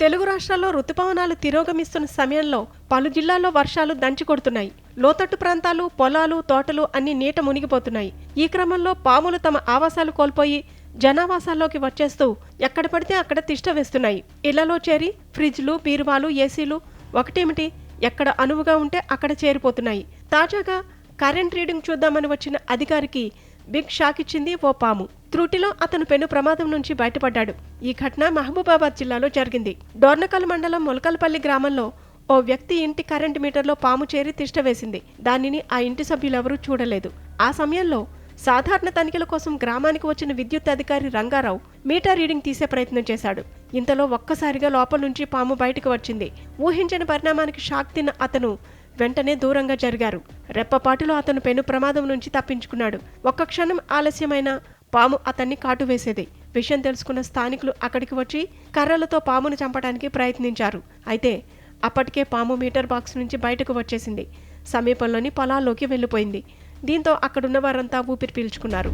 తెలుగు రాష్ట్రాల్లో రుతుపవనాలు తిరోగమిస్తున్న సమయంలో పలు జిల్లాల్లో వర్షాలు దంచి కొడుతున్నాయి. లోతట్టు ప్రాంతాలు పొలాలు తోటలు అన్ని నీట మునిగిపోతున్నాయి. ఈ క్రమంలో పాములు తమ ఆవాసాలు కోల్పోయి జనావాసాల్లోకి వచ్చేస్తూ ఎక్కడ పడితే అక్కడ తిష్ట వేస్తున్నాయి. ఇళ్ళలో చేరి ఫ్రిడ్జ్లు బీరువాలు ఏసీలు ఒకటేమిటి? ఎక్కడ అనువుగా ఉంటే అక్కడ చేరిపోతున్నాయి. తాజాగా కరెంట్ రీడింగ్ చూద్దామని వచ్చిన అధికారికి బిగ్ షాక్ ఇచ్చింది ఓ పాము. త్రుటిలో అతను పెను ప్రమాదం నుంచి బయటపడ్డాడు. ఈ ఘటన మహబూబాబాద్ జిల్లాలో జరిగింది. డోర్నకల్ మండలం మొలకల్పల్లి గ్రామంలో ఓ వ్యక్తి ఇంటి కరెంటు మీటర్లో పాము చేరి తిష్ట వేసింది. దానిని ఆ ఇంటి సభ్యులెవరూ చూడలేదు. ఆ సమయంలో సాధారణ తనిఖీల కోసం గ్రామానికి వచ్చిన విద్యుత్ అధికారి రంగారావు మీటర్ రీడింగ్ తీసే ప్రయత్నం చేశాడు. ఇంతలో ఒక్కసారిగా లోపల నుంచి పాము బయటకు వచ్చింది. ఊహించని పరిణామానికి షాక్ తిన్న అతను వెంటనే దూరంగా జరిగారు. రెప్పపాటులో అతను పెను ప్రమాదం నుంచి తప్పించుకున్నాడు. ఒక్క క్షణం ఆలస్యమైన పాము అతన్ని కాటు వేసేది. విషయం తెలుసుకున్న స్థానికులు అక్కడికి వచ్చి కర్రలతో పామును చంపడానికి ప్రయత్నించారు. అయితే అప్పటికే పాము మీటర్ బాక్స్ నుంచి బయటకు వచ్చేసింది. సమీపంలోని పొలాల్లోకి వెళ్ళిపోయింది. దీంతో అక్కడున్న వారంతా ఊపిరి పీల్చుకున్నారు.